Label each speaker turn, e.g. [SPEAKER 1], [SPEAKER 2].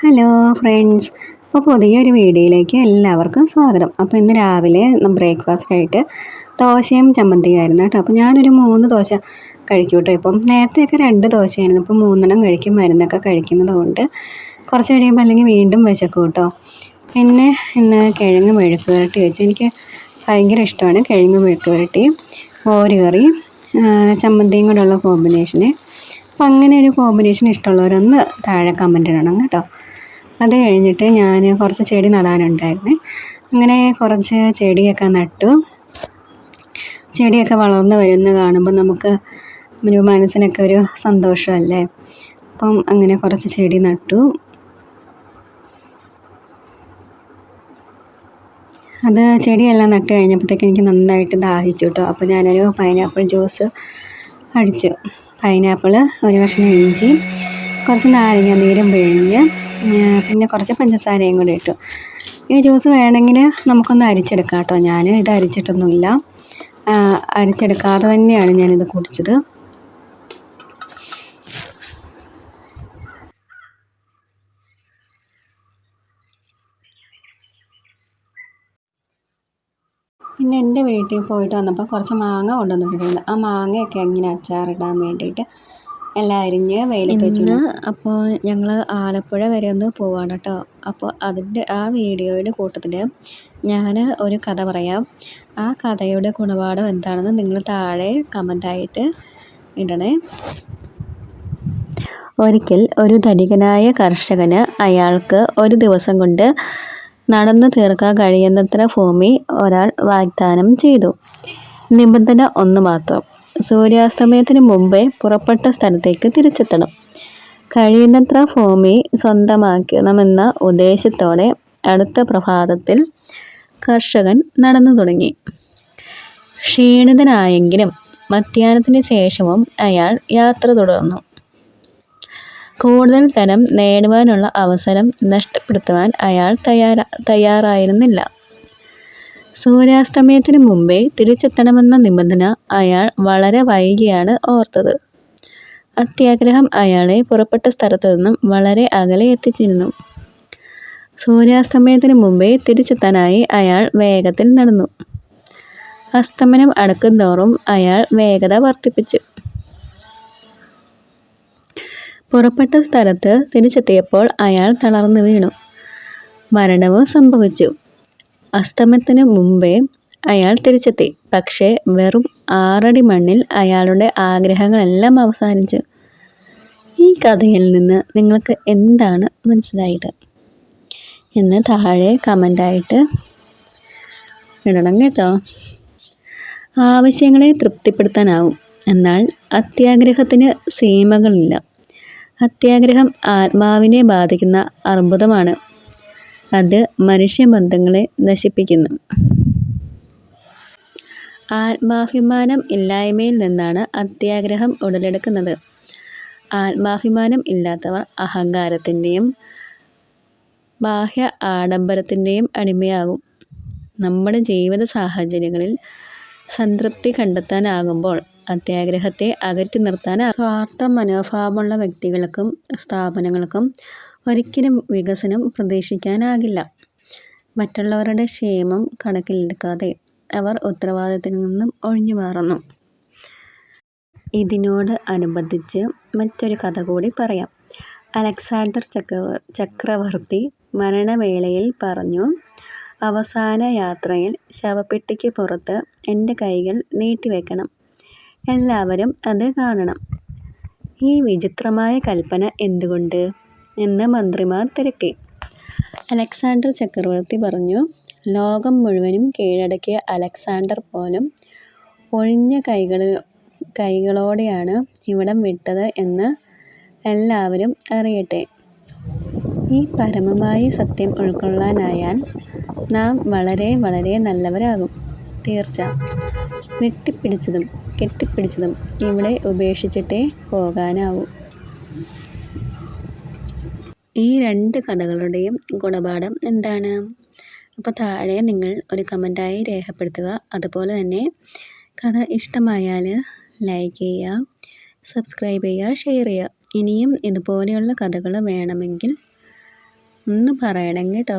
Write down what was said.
[SPEAKER 1] Hello friends. അപ്പോൾ പുതിയൊരു വീഡിയോയിലേക്ക് എല്ലാവർക്കും സ്വാഗതം. അപ്പോൾ ഇന്ന് രാവിലെ ബ്രേക്ക്ഫാസ്റ്റായിട്ട് ദോശയും ചമ്മന്തിയായിരുന്നു കേട്ടോ. അപ്പോൾ ഞാനൊരു മൂന്ന് ദോശ കഴിക്കും കേട്ടോ ഇപ്പം. നേരത്തെയൊക്കെ രണ്ട് ദോശയായിരുന്നു. ഇപ്പം മൂന്നെണ്ണം കഴിക്കും മരുന്നൊക്കെ കഴിക്കുന്നത് കൊണ്ട് കുറച്ച് കഴിയുമ്പോൾ അല്ലെങ്കിൽ വീണ്ടും വിശക്കും കേട്ടോ. പിന്നെ ഇന്ന് കിഴങ്ങ് മെഴുക്ക് പുരട്ടി വെച്ചു. എനിക്ക് ഭയങ്കര ഇഷ്ടമാണ് കിഴങ്ങ് മെഴുക്ക് പുരട്ടി കറി ചമ്മന്തിയും കൂടെ ഉള്ള കോമ്പിനേഷന് അപ്പം അങ്ങനെ ഒരു കോമ്പിനേഷൻ ഇഷ്ടമുള്ളവരൊന്ന് താഴെ കമന്റ് ഇടണം കേട്ടോ. അത് കഴിഞ്ഞിട്ട് ഞാൻ കുറച്ച് ചെടി നടാനുണ്ടായിരുന്നു. അങ്ങനെ കുറച്ച് ചെടിയൊക്കെ നട്ടു. ചെടിയൊക്കെ വളർന്ന് വരുന്ന കാണുമ്പോൾ നമുക്ക് ഒരു മനസ്സിനൊക്കെ ഒരു സന്തോഷമല്ലേ? അപ്പം അങ്ങനെ കുറച്ച് ചെടി നട്ടു. അത് ചെടിയെല്ലാം നട്ട് കഴിഞ്ഞപ്പോഴത്തേക്ക് എനിക്ക് നന്നായിട്ട് ദാഹിച്ചു കേട്ടോ. അപ്പോൾ ഞാനൊരു പൈനാപ്പിൾ ജ്യൂസ് അടിച്ചു. പൈനാപ്പിൾ ഒരു കഷ്ണം ഇഞ്ചി കുറച്ച് നാരങ്ങ നീരും പിഴിഞ്ഞ് പിന്നെ കുറച്ച് പഞ്ചസാരയും കൂടി ഇട്ടു. ഇനി ജ്യൂസ് വേണമെങ്കിൽ നമുക്കൊന്ന് അരിച്ചെടുക്കാം കേട്ടോ. ഞാൻ ഇത് അരിച്ചിട്ടൊന്നുമില്ല. അരിച്ചെടുക്കാതെ തന്നെയാണ് ഞാനിത് കുടിച്ചത്. പിന്നെ എന്റെ വീട്ടിൽ പോയിട്ട് വന്നപ്പോൾ കുറച്ച് മാങ്ങ കൊണ്ടുവന്നിട്ടുണ്ട്. ആ മാങ്ങയൊക്കെ എങ്ങനെ അച്ചാറിടാൻ വേണ്ടിയിട്ട് എല്ലാം അരിഞ്ഞ് വെയിലത്ത് വെച്ചു അപ്പോൾ ഞങ്ങൾ ആലപ്പുഴ വരെ ഒന്ന് പോവാണ് കേട്ടോ അപ്പോൾ അതിന്റെ ആ വീഡിയോയുടെ കൂട്ടത്തിൽ ഞാൻ ഒരു കഥ പറയാം. ആ കഥയുടെ ഗുണപാഠം എന്താണെന്ന് നിങ്ങൾ താഴെ കമന്റായിട്ട് ഇടണേ. ഒരിക്കൽ ഒരു ധനികനായ കർഷകന് അയാൾക്ക് ഒരു ദിവസം കൊണ്ട് നടന്നു തീർക്കാൻ കഴിയുന്നത്ര ഭൂമി ഒരാൾ വാഗ്ദാനം ചെയ്തു. നിബന്ധന ഒന്ന് മാത്രം. സൂര്യാസ്തമയത്തിന് മുമ്പേ പുറപ്പെട്ട സ്ഥലത്തേക്ക് തിരിച്ചെത്തണം. കഴിയുന്നത്ര ഭൂമി സ്വന്തമാക്കണമെന്ന ഉദ്ദേശത്തോടെ അടുത്ത പ്രഭാതത്തിൽ കർഷകൻ നടന്നു തുടങ്ങി. ക്ഷീണിതനായെങ്കിലും മധ്യാഹ്നത്തിന് ശേഷവും അയാൾ യാത്ര തുടർന്നു. കൂടുതൽ ധനം നേടുവാനുള്ള അവസരം നഷ്ടപ്പെടുത്തുവാൻ അയാൾ തയ്യാറ തയ്യാറായിരുന്നില്ല. സൂര്യാസ്തമയത്തിന് മുമ്പേ തിരിച്ചെത്തണമെന്ന നിബന്ധന അയാൾ വളരെ വൈകിയാണ് ഓർത്തത്. അത്യാഗ്രഹം അയാളെ പുറപ്പെട്ട സ്ഥലത്തു നിന്നും വളരെ അകലെ എത്തിച്ചിരുന്നു. സൂര്യാസ്തമയത്തിന് മുമ്പേ തിരിച്ചെത്താനായി അയാൾ വേഗത്തിൽ നടന്നു. അസ്തമനം അടുക്കുന്തോറും അയാൾ വേഗത വർദ്ധിപ്പിച്ചു. പുറപ്പെട്ട സ്ഥലത്ത് തിരിച്ചെത്തിയപ്പോൾ അയാൾ തളർന്നു വീണു. മരണവും സംഭവിച്ചു. അസ്തമയത്തിന് മുമ്പേ അയാൾ തിരിച്ചെത്തി. പക്ഷേ വെറും ആറടി മണ്ണിൽ അയാളുടെ ആഗ്രഹങ്ങളെല്ലാം അവസാനിച്ചു. ഈ കഥയിൽ നിന്ന് നിങ്ങൾക്ക് എന്താണ് മനസ്സിലായത്? എന്ന് താഴെ കമന്റായിട്ട് ഇടണം കേട്ടോ. ആവശ്യങ്ങളെ തൃപ്തിപ്പെടുത്താനാവും. എന്നാൽ അത്യാഗ്രഹത്തിന് സീമകളില്ല. അത്യാഗ്രഹം ആത്മാവിനെ ബാധിക്കുന്ന അർബുദമാണ്. അത് മനുഷ്യബന്ധങ്ങളെ നശിപ്പിക്കുന്നു. ആത്മാഭിമാനം ഇല്ലായ്മയിൽ നിന്നാണ് അത്യാഗ്രഹം ഉടലെടുക്കുന്നത്. ആത്മാഭിമാനം ഇല്ലാത്തവർ അഹങ്കാരത്തിന്റെയും ബാഹ്യ ആഡംബരത്തിന്റെയും അടിമയാകും. നമ്മുടെ ജീവിത സാഹചര്യങ്ങളിൽ സംതൃപ്തി കണ്ടെത്താനാകുമ്പോൾ അത്യാഗ്രഹത്തെ അകറ്റി നിർത്താൻ സ്വാർത്ഥ മനോഭാവമുള്ള വ്യക്തികൾക്കും സ്ഥാപനങ്ങൾക്കും ഒരിക്കലും വികസനം പ്രതീക്ഷിക്കാനാകില്ല. മറ്റുള്ളവരുടെ ക്ഷേമം കണക്കിലെടുക്കാതെ അവർ ഉത്തരവാദിത്തത്തിൽ നിന്നും ഒഴിഞ്ഞു മാറുന്നു. ഇതിനോട് അനുബന്ധിച്ച് മറ്റൊരു കഥ കൂടി പറയാം. അലക്സാണ്ടർ ചക്ര ചക്രവർത്തി മരണവേളയിൽ പറഞ്ഞു അവസാന യാത്രയിൽ ശവപ്പെട്ടിക്ക് പുറത്ത് എന്റെ കൈകൾ നീട്ടിവെക്കണം എല്ലാവരും അത് കാണണം. ഈ വിചിത്രമായ കൽപ്പന എന്തുകൊണ്ട്? എന്ന് മന്ത്രിമാർ തിരക്കി. അലക്സാണ്ടർ ചക്രവർത്തി പറഞ്ഞു ലോകം മുഴുവനും കീഴടക്കിയ അലക്സാണ്ടർ പോലും ഒഴിഞ്ഞ കൈകളോടെയാണ് ഇവിടം വിട്ടത് എന്ന് എല്ലാവരും അറിയട്ടെ. ഈ പരമമായ സത്യം ഉൾക്കൊള്ളാനായാൽ നാം വളരെ വളരെ നല്ലവരാകും തീർച്ച. വെട്ടിപ്പിടിച്ചതും കെട്ടിപ്പിടിച്ചതും ഇവിടെ ഉപേക്ഷിച്ചിട്ടേ പോകാനാവൂ. ഈ രണ്ട് കഥകളുടെയും ഗുണപാഠം എന്താണ്? അപ്പോൾ താഴെ നിങ്ങൾ ഒരു കമന്റായി രേഖപ്പെടുത്തുക. അതുപോലെ തന്നെ കഥ ഇഷ്ടമായാൽ ലൈക്ക് ചെയ്യുക സബ്സ്ക്രൈബ് ചെയ്യുക ഷെയർ ചെയ്യുക. ഇനിയും ഇതുപോലെയുള്ള കഥകൾ വേണമെങ്കിൽ ഒന്ന് പറയണം കേട്ടോ.